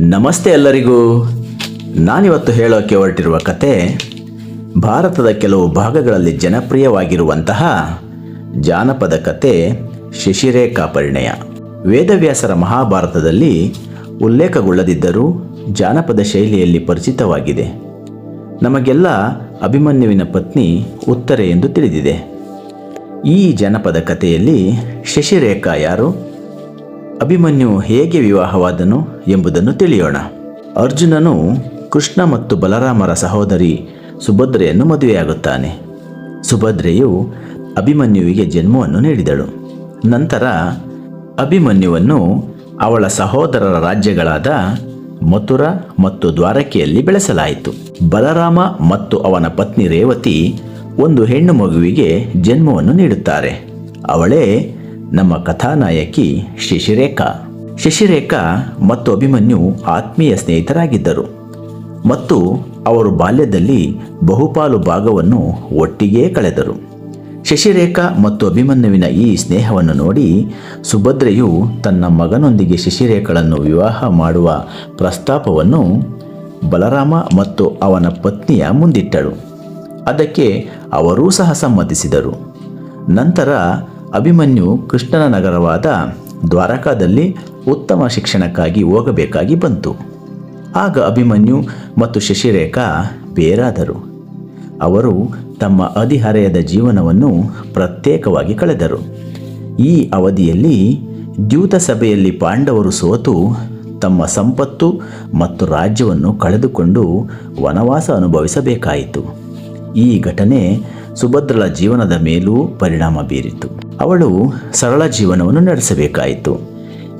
ನಮಸ್ತೆ ಎಲ್ಲರಿಗೂ. ನಾನಿವತ್ತು ಹೇಳೋಕೆ ಹೊರಟಿರುವ ಕತೆ, ಭಾರತದ ಕೆಲವು ಭಾಗಗಳಲ್ಲಿ ಜನಪ್ರಿಯವಾಗಿರುವಂತಹ ಜಾನಪದ ಕತೆ ಶಶಿರೇಖಾ ಪರಿಣಯ. ವೇದವ್ಯಾಸರ ಮಹಾಭಾರತದಲ್ಲಿ ಉಲ್ಲೇಖಗೊಳ್ಳದಿದ್ದರೂ ಜಾನಪದ ಶೈಲಿಯಲ್ಲಿ ಪರಿಚಿತವಾಗಿದೆ. ನಮಗೆಲ್ಲ ಅಭಿಮನ್ಯುವಿನ ಪತ್ನಿ ಉತ್ತರೆ ಎಂದು ತಿಳಿದಿದೆ. ಈ ಜನಪದ ಕಥೆಯಲ್ಲಿ ಶಶಿರೇಖಾ ಯಾರು? ಅಭಿಮನ್ಯು ಹೇಗೆ ವಿವಾಹವಾದನು ಎಂಬುದನ್ನು ತಿಳಿಯೋಣ. ಅರ್ಜುನನು ಕೃಷ್ಣ ಮತ್ತು ಬಲರಾಮರ ಸಹೋದರಿ ಸುಭದ್ರೆಯನ್ನು ಮದುವೆಯಾಗುತ್ತಾನೆ. ಸುಭದ್ರೆಯು ಅಭಿಮನ್ಯುವಿಗೆ ಜನ್ಮವನ್ನು ನೀಡಿದಳು. ನಂತರ ಅಭಿಮನ್ಯುವನ್ನು ಅವಳ ಸಹೋದರರ ರಾಜ್ಯಗಳಾದ ಮಥುರ ಮತ್ತು ದ್ವಾರಕೆಯಲ್ಲಿ ಬೆಳೆಸಲಾಯಿತು. ಬಲರಾಮ ಮತ್ತು ಅವನ ಪತ್ನಿ ರೇವತಿ ಒಂದು ಹೆಣ್ಣು ಮಗುವಿಗೆ ಜನ್ಮವನ್ನು ನೀಡುತ್ತಾರೆ. ಅವಳೇ ನಮ್ಮ ಕಥಾನಾಯಕಿ ಶಶಿರೇಖಾ. ಶಶಿರೇಖಾ ಮತ್ತು ಅಭಿಮನ್ಯು ಆತ್ಮೀಯ ಸ್ನೇಹಿತರಾಗಿದ್ದರು. ಮತ್ತು ಅವರು ಬಾಲ್ಯದಲ್ಲಿ ಬಹುಪಾಲು ಭಾಗವನ್ನು ಒಟ್ಟಿಗೇ ಕಳೆದರು. ಶಶಿರೇಖಾ ಮತ್ತು ಅಭಿಮನ್ಯುವಿನ ಈ ಸ್ನೇಹವನ್ನು ನೋಡಿ ಸುಭದ್ರೆಯು ತನ್ನ ಮಗನೊಂದಿಗೆ ಶಶಿರೇಖಳನ್ನು ವಿವಾಹ ಮಾಡುವ ಪ್ರಸ್ತಾಪವನ್ನು ಬಲರಾಮ ಮತ್ತು ಅವನ ಪತ್ನಿಯ ಮುಂದಿಟ್ಟಳು. ಅದಕ್ಕೆ ಅವರೂ ಸಹ ಸಮ್ಮತಿಸಿದರು. ನಂತರ ಅಭಿಮನ್ಯು ಕೃಷ್ಣನ ನಗರವಾದ ದ್ವಾರಕಾದಲ್ಲಿ ಉತ್ತಮ ಶಿಕ್ಷಣಕ್ಕಾಗಿ ಹೋಗಬೇಕಾಗಿ ಬಂತು. ಆಗ ಅಭಿಮನ್ಯು ಮತ್ತು ಶಶಿರೇಖಾ ಬೇರಾದರು. ಅವರು ತಮ್ಮ ಅಧಿಹರೆಯದ ಜೀವನವನ್ನು ಪ್ರತ್ಯೇಕವಾಗಿ ಕಳೆದರು. ಈ ಅವಧಿಯಲ್ಲಿ ದ್ಯೂತ ಸಭೆಯಲ್ಲಿ ಪಾಂಡವರು ಸೋತು ತಮ್ಮ ಸಂಪತ್ತು ಮತ್ತು ರಾಜ್ಯವನ್ನು ಕಳೆದುಕೊಂಡು ವನವಾಸ ಅನುಭವಿಸಬೇಕಾಯಿತು. ಈ ಘಟನೆ ಸುಭದ್ರಳ ಜೀವನದ ಮೇಲೂ ಪರಿಣಾಮ ಬೀರಿತು. ಅವಳು ಸರಳ ಜೀವನವನ್ನು ನಡೆಸಬೇಕಾಯಿತು.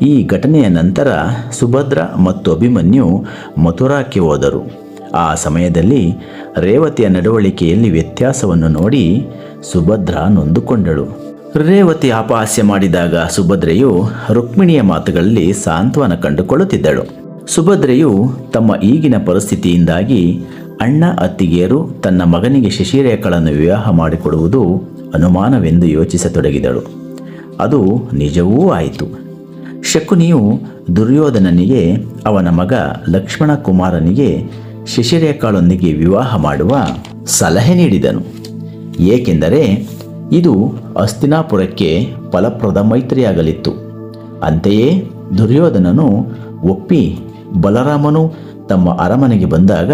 ಈ ಘಟನೆಯ ನಂತರ ಸುಭದ್ರ ಮತ್ತು ಅಭಿಮನ್ಯು ಮಥುರಾಕ್ಕೆ ಹೋದರು. ಆ ಸಮಯದಲ್ಲಿ ರೇವತಿಯ ನಡವಳಿಕೆಯಲ್ಲಿ ವ್ಯತ್ಯಾಸವನ್ನು ನೋಡಿ ಸುಭದ್ರ ನೊಂದುಕೊಂಡಳು. ರೇವತಿ ಅಪಹಾಸ್ಯ ಮಾಡಿದಾಗ ಸುಭದ್ರೆಯು ರುಕ್ಮಿಣಿಯ ಮಾತುಗಳಲ್ಲಿ ಸಾಂತ್ವನ ಕಂಡುಕೊಳ್ಳುತ್ತಿದ್ದಳು. ಸುಭದ್ರೆಯು ತಮ್ಮ ಈಗಿನ ಪರಿಸ್ಥಿತಿಯಿಂದಾಗಿ ಅಣ್ಣ ಅತ್ತಿಗೆಯರು ತನ್ನ ಮಗನಿಗೆ ಶಶಿರೇಖಳನ್ನು ವಿವಾಹ ಮಾಡಿಕೊಡುವುದು ಅನುಮಾನವೆಂದು ಯೋಚಿಸತೊಡಗಿದಳು. ಅದು ನಿಜವೂ ಆಯಿತು. ಶಕುನಿಯು ದುರ್ಯೋಧನನಿಗೆ, ಅವನ ಮಗ ಲಕ್ಷ್ಮಣ ಕುಮಾರನಿಗೆ ಶಿಶಿರೇಖಾಳೊಂದಿಗೆ ವಿವಾಹ ಮಾಡುವ ಸಲಹೆ ನೀಡಿದನು. ಏಕೆಂದರೆ ಇದು ಅಸ್ತಿನಾಪುರಕ್ಕೆ ಫಲಪ್ರದ ಮೈತ್ರಿಯಾಗಲಿತ್ತು. ಅಂತೆಯೇ ದುರ್ಯೋಧನನು ಒಪ್ಪಿ ಬಲರಾಮನು ತಮ್ಮ ಅರಮನೆಗೆ ಬಂದಾಗ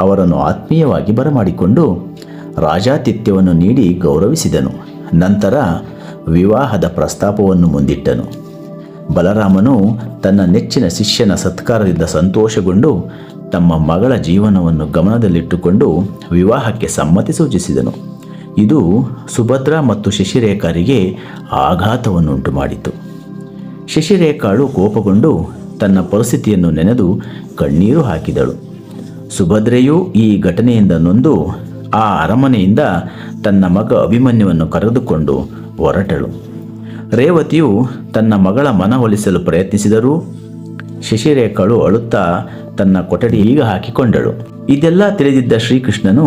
ಅವರನ್ನು ಆತ್ಮೀಯವಾಗಿ ಬರಮಾಡಿಕೊಂಡು ರಾಜಾತಿಥ್ಯವನ್ನು ನೀಡಿ ಗೌರವಿಸಿದನು. ನಂತರ ವಿವಾಹದ ಪ್ರಸ್ತಾಪವನ್ನು ಮುಂದಿಟ್ಟನು. ಬಲರಾಮನು ತನ್ನ ನೆಚ್ಚಿನ ಶಿಷ್ಯನ ಸತ್ಕಾರದಿಂದ ಸಂತೋಷಗೊಂಡು ತಮ್ಮ ಮಗಳ ಜೀವನವನ್ನು ಗಮನದಲ್ಲಿಟ್ಟುಕೊಂಡು ವಿವಾಹಕ್ಕೆ ಸಮ್ಮತಿ ಸೂಚಿಸಿದನು. ಇದು ಸುಭದ್ರ ಮತ್ತು ಶಶಿರೇಖಾರಿಗೆ ಆಘಾತವನ್ನುಂಟು ಮಾಡಿತು ಶಶಿರೇಖಾಳು ಕೋಪಗೊಂಡು ತನ್ನ ಪರಿಸ್ಥಿತಿಯನ್ನು ನೆನೆದು ಕಣ್ಣೀರು ಹಾಕಿದಳು. ಸುಭದ್ರೆಯೂ ಈ ಘಟನೆಯಿಂದ ನೊಂದು ಆ ಅರಮನೆಯಿಂದ ತನ್ನ ಮಗ ಅಭಿಮನ್ಯುವನ್ನು ಕರೆದುಕೊಂಡು ಹೊರಟಳು. ರೇವತಿಯು ತನ್ನ ಮಗಳ ಮನವೊಲಿಸಲು ಪ್ರಯತ್ನಿಸಿದರೂ ಶಶಿರೇಖಳು ಅಳುತ್ತಾ ತನ್ನ ಕೊಠಡಿ ಈಗ ಹಾಕಿಕೊಂಡಳು. ಇದೆಲ್ಲ ತಿಳಿದಿದ್ದ ಶ್ರೀಕೃಷ್ಣನು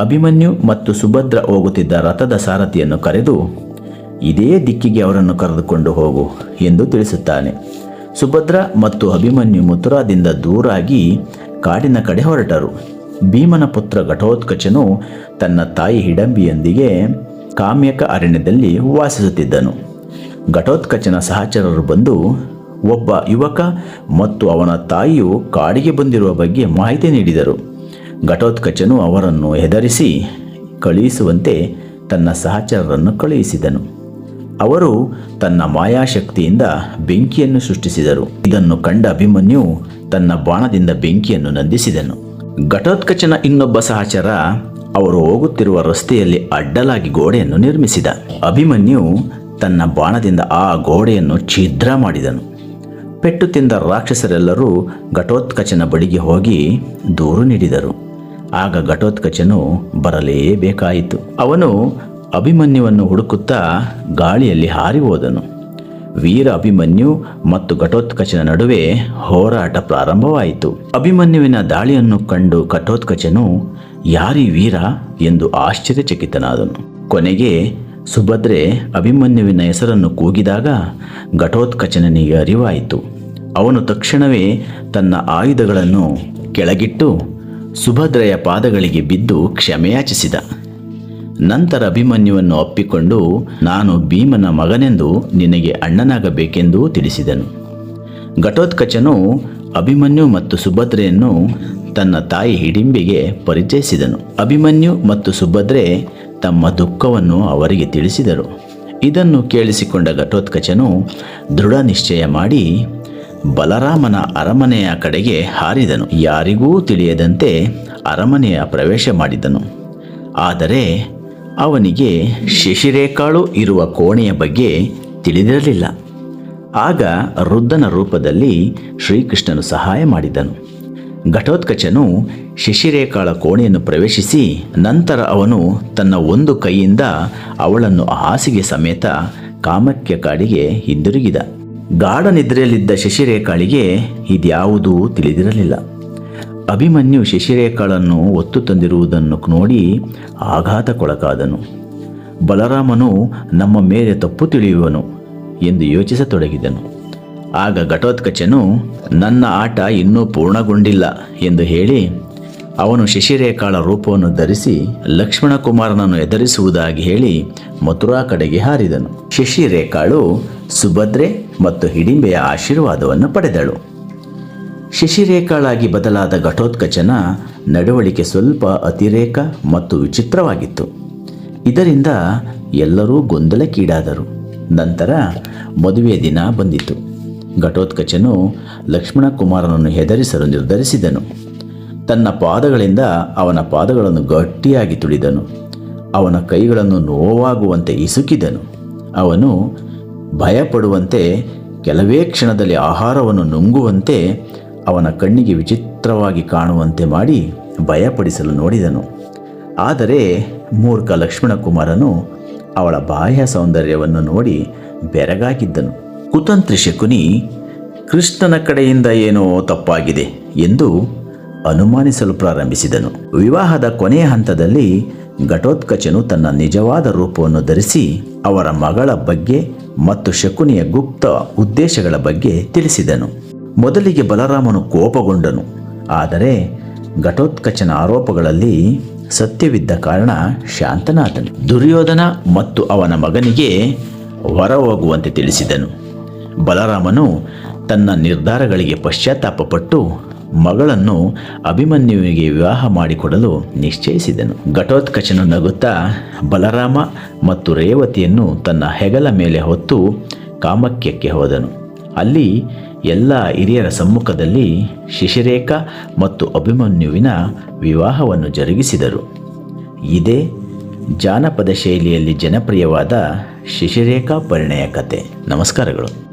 ಅಭಿಮನ್ಯು ಮತ್ತು ಸುಭದ್ರ ಹೋಗುತ್ತಿದ್ದ ರಥದ ಸಾರಥಿಯನ್ನು ಕರೆದು, ಇದೇ ದಿಕ್ಕಿಗೆ ಅವರನ್ನು ಕರೆದುಕೊಂಡು ಹೋಗು ಎಂದು ತಿಳಿಸುತ್ತಾನೆ. ಸುಭದ್ರ ಮತ್ತು ಅಭಿಮನ್ಯು ಮಥುರಾದಿಂದ ದೂರಾಗಿ ಕಾಡಿನ ಕಡೆ ಹೊರಟರು. ಭೀಮನ ಪುತ್ರ ಘಟೋತ್ಕಚನು ತನ್ನ ತಾಯಿ ಹಿಡಂಬಿಯೊಂದಿಗೆ ಕಾಮ್ಯಕ ಅರಣ್ಯದಲ್ಲಿ ವಾಸಿಸುತ್ತಿದ್ದನು. ಘಟೋತ್ಕಚನ ಸಹಚರರು ಬಂದು, ಒಬ್ಬ ಯುವಕ ಮತ್ತು ಅವನ ತಾಯಿಯು ಕಾಡಿಗೆ ಬಂದಿರುವ ಬಗ್ಗೆ ಮಾಹಿತಿ ನೀಡಿದರು. ಘಟೋತ್ಕಚನು ಅವರನ್ನು ಹೆದರಿಸಿ ಕಳುಹಿಸುವಂತೆ ತನ್ನ ಸಹಚರರನ್ನು ಕಳುಹಿಸಿದನು. ಅವರು ತನ್ನ ಮಾಯಾಶಕ್ತಿಯಿಂದ ಬೆಂಕಿಯನ್ನು ಸೃಷ್ಟಿಸಿದರು. ಇದನ್ನು ಕಂಡ ಅಭಿಮನ್ಯು ತನ್ನ ಬಾಣದಿಂದ ಬೆಂಕಿಯನ್ನು ನಂದಿಸಿದನು. ಘಟೋತ್ಕಚನ ಇನ್ನೊಬ್ಬ ಸಹಚರ ಅವರು ಹೋಗುತ್ತಿರುವ ರಸ್ತೆಯಲ್ಲಿ ಅಡ್ಡಲಾಗಿ ಗೋಡೆಯನ್ನು ನಿರ್ಮಿಸಿದ. ಅಭಿಮನ್ಯು ತನ್ನ ಬಾಣದಿಂದ ಆ ಗೋಡೆಯನ್ನು ಛಿದ್ರ ಮಾಡಿದನು. ಪೆಟ್ಟು ತಿಂದ ರಾಕ್ಷಸರೆಲ್ಲರೂ ಘಟೋತ್ಕಚನ ಬಳಿಗೆ ಹೋಗಿ ದೂರು ನೀಡಿದರು. ಆಗ ಘಟೋತ್ಕಚನು ಬರಲೇಬೇಕಾಯಿತು. ಅವನು ಅಭಿಮನ್ಯುವನ್ನು ಹುಡುಕುತ್ತಾ ಗಾಳಿಯಲ್ಲಿ ಹಾರಿ ಹೋದನು. ವೀರ ಅಭಿಮನ್ಯು ಮತ್ತು ಘಟೋತ್ಕಚನ ನಡುವೆ ಹೋರಾಟ ಪ್ರಾರಂಭವಾಯಿತು. ಅಭಿಮನ್ಯುವಿನ ದಾಳಿಯನ್ನು ಕಂಡು ಘಟೋತ್ಕಚನು, ಯಾರಿ ವೀರ? ಎಂದು ಆಶ್ಚರ್ಯಚಕಿತನಾದನು. ಕೊನೆಗೆ, ಸುಭದ್ರೆ ಅಭಿಮನ್ಯುವಿನ ಹೆಸರನ್ನು ಕೂಗಿದಾಗ ಘಟೋತ್ಕಚನನಿಗೆ ಅರಿವಾಯಿತು. ಅವನು ತಕ್ಷಣವೇ ತನ್ನ ಆಯುಧಗಳನ್ನು ಕೆಳಗಿಟ್ಟು ಸುಭದ್ರೆಯ ಪಾದಗಳಿಗೆ ಬಿದ್ದು ಕ್ಷಮೆಯಾಚಿಸಿದ. ನಂತರ ಅಭಿಮನ್ಯುವನ್ನು ಒಪ್ಪಿಕೊಂಡು, ನಾನು ಭೀಮನ ಮಗನೆಂದು ನಿನಗೆ ಅಣ್ಣನಾಗಬೇಕೆಂದು ತಿಳಿಸಿದನು. ಘಟೋತ್ಕಚನು ಅಭಿಮನ್ಯು ಮತ್ತು ಸುಭದ್ರೆಯನ್ನು ತನ್ನ ತಾಯಿ ಹಿಡಿಂಬಿಗೆ ಪರಿಚಯಿಸಿದನು. ಅಭಿಮನ್ಯು ಮತ್ತು ಸುಭದ್ರೆ ತಮ್ಮ ದುಃಖವನ್ನು ಅವರಿಗೆ ತಿಳಿಸಿದರು. ಇದನ್ನು ಕೇಳಿಸಿಕೊಂಡ ಘಟೋತ್ಕಚನು ದೃಢ ನಿಶ್ಚಯ ಮಾಡಿ ಬಲರಾಮನ ಅರಮನೆಯ ಕಡೆಗೆ ಹಾರಿದನು. ಯಾರಿಗೂ ತಿಳಿಯದಂತೆ ಅರಮನೆಯ ಪ್ರವೇಶ ಮಾಡಿದನು. ಆದರೆ ಅವನಿಗೆ ಶಶಿರೇಖಾಳು ಇರುವ ಕೋಣೆಯ ಬಗ್ಗೆ ತಿಳಿದಿರಲಿಲ್ಲ. ಆಗ ವೃದ್ಧನ ರೂಪದಲ್ಲಿ ಶ್ರೀಕೃಷ್ಣನು ಸಹಾಯ ಮಾಡಿದನು. ಘಟೋತ್ಕಚನು ಶಶಿರೇಖಾಳ ಕೋಣೆಯನ್ನು ಪ್ರವೇಶಿಸಿ ನಂತರ ಅವನು ತನ್ನ ಒಂದು ಕೈಯಿಂದ ಅವಳನ್ನು ಹಾಸಿಗೆ ಸಮೇತ ಕಾಮಕ್ಯ ಕಾಡಿಗೆ ಹಿಂದಿರುಗಿದ. ಗಾಢ ನಿದ್ರೆಯಲ್ಲಿದ್ದ ಶಶಿರೇಖಾಳಿಗೆ ಇದ್ಯಾವುದೂ ತಿಳಿದಿರಲಿಲ್ಲ. ಅಭಿಮನ್ಯು ಶಶಿರೇಖಾಳನ್ನು ಒತ್ತು ತಂದಿರುವುದನ್ನು ನೋಡಿ ಆಘಾತಕ್ಕೊಳಗಾದನು. ಬಲರಾಮನು ನಮ್ಮ ಮೇಲೆ ತಪ್ಪು ತಿಳಿಯುವನು ಎಂದು ಯೋಚಿಸತೊಡಗಿದನು. ಆಗ ಘಟೋತ್ಕಚನು, ನನ್ನ ಆಟ ಇನ್ನೂ ಪೂರ್ಣಗೊಂಡಿಲ್ಲ ಎಂದು ಹೇಳಿ, ಅವನು ಶಶಿರೇಖಾಳ ರೂಪವನ್ನು ಧರಿಸಿ ಲಕ್ಷ್ಮಣ ಕುಮಾರನನ್ನು ಎದುರಿಸುವುದಾಗಿ ಹೇಳಿ ಮಥುರಾ ಕಡೆಗೆ ಹಾರಿದನು. ಶಶಿರೇಖಾಳು ಸುಭದ್ರೆ ಮತ್ತು ಹಿಡಿಂಬೆಯ ಆಶೀರ್ವಾದವನ್ನು ಪಡೆದಳು. ಶಶಿರೇಖಾಳಾಗಿ ಬದಲಾದ ಘಟೋತ್ಕಚನ ನಡವಳಿಕೆ ಸ್ವಲ್ಪ ಅತಿರೇಕ ಮತ್ತು ವಿಚಿತ್ರವಾಗಿತ್ತು. ಇದರಿಂದ ಎಲ್ಲರೂ ಗೊಂದಲಕ್ಕೀಡಾದರು. ನಂತರ ಮದುವೆಯ ದಿನ ಬಂದಿತು. ಘಟೋತ್ಕಚನು ಲಕ್ಷ್ಮಣ ಕುಮಾರನನ್ನು ಹೆದರಿಸಲು ನಿರ್ಧರಿಸಿದನು. ತನ್ನ ಪಾದಗಳಿಂದ ಅವನ ಪಾದಗಳನ್ನು ಗಟ್ಟಿಯಾಗಿ ತುಳಿದನು. ಅವನ ಕೈಗಳನ್ನು ನೋವಾಗುವಂತೆ ಇಸುಕಿದನು. ಅವನು ಭಯಪಡುವಂತೆ ಕೆಲವೇ ಕ್ಷಣದಲ್ಲಿ ಆಹಾರವನ್ನು ನುಂಗುವಂತೆ ಅವನ ಕಣ್ಣಿಗೆ ವಿಚಿತ್ರವಾಗಿ ಕಾಣುವಂತೆ ಮಾಡಿ ಭಯಪಡಿಸಲು ನೋಡಿದನು. ಆದರೆ ಮೂರ್ಖ ಲಕ್ಷ್ಮಣ ಕುಮಾರನು ಅವಳ ಬಾಹ್ಯ ಸೌಂದರ್ಯವನ್ನು ನೋಡಿ ಬೆರಗಾಗಿದ್ದನು. ಕುತಂತ್ರಿ ಶಕುನಿ, ಕೃಷ್ಣನ ಕಡೆಯಿಂದ ಏನೋ ತಪ್ಪಾಗಿದೆ ಎಂದು ಅನುಮಾನಿಸಲು ಪ್ರಾರಂಭಿಸಿದನು. ವಿವಾಹದ ಕೊನೆಯ ಹಂತದಲ್ಲಿ ಘಟೋತ್ಕಚನು ತನ್ನ ನಿಜವಾದ ರೂಪವನ್ನು ಧರಿಸಿ ಅವರ ಮಗಳ ಬಗ್ಗೆ ಮತ್ತು ಶಕುನಿಯ ಗುಪ್ತ ಉದ್ದೇಶಗಳ ಬಗ್ಗೆ ತಿಳಿಸಿದನು. ಮೊದಲಿಗೆ ಬಲರಾಮನು ಕೋಪಗೊಂಡನು. ಆದರೆ ಘಟೋತ್ಕಚನ ಆರೋಪಗಳಲ್ಲಿ ಸತ್ಯವಿದ್ದ ಕಾರಣ ಶಾಂತನಾದನು. ದುರ್ಯೋಧನ ಮತ್ತು ಅವನ ಮಗನಿಗೆ ಹೊರ ಹೋಗುವಂತೆ ತಿಳಿಸಿದನು. ಬಲರಾಮನು ತನ್ನ ನಿರ್ಧಾರಗಳಿಗೆ ಪಶ್ಚಾತ್ತಾಪಪಟ್ಟು ಮಗಳನ್ನು ಅಭಿಮನ್ಯುವಿಗೆ ವಿವಾಹ ಮಾಡಿಕೊಡಲು ನಿಶ್ಚಯಿಸಿದನು. ಘಟೋತ್ಕಚನು ನಗುತ್ತಾ ಬಲರಾಮ ಮತ್ತು ರೇವತಿಯನ್ನು ತನ್ನ ಹೆಗಲ ಮೇಲೆ ಹೊತ್ತು ಕಾಮಕ್ಯಕ್ಕೆ ಹೋದನು. ಅಲ್ಲಿ ಎಲ್ಲ ಹಿರಿಯರ ಸಮ್ಮುಖದಲ್ಲಿ ಶಿಶಿರೇಖಾ ಮತ್ತು ಅಭಿಮನ್ಯುವಿನ ವಿವಾಹವನ್ನು ಜರುಗಿಸಿದರು. ಇದೇ ಜಾನಪದ ಶೈಲಿಯಲ್ಲಿ ಜನಪ್ರಿಯವಾದ ಶಿಶಿರೇಖಾ ಪರಿಣಯ ಕತೆ. ನಮಸ್ಕಾರಗಳು.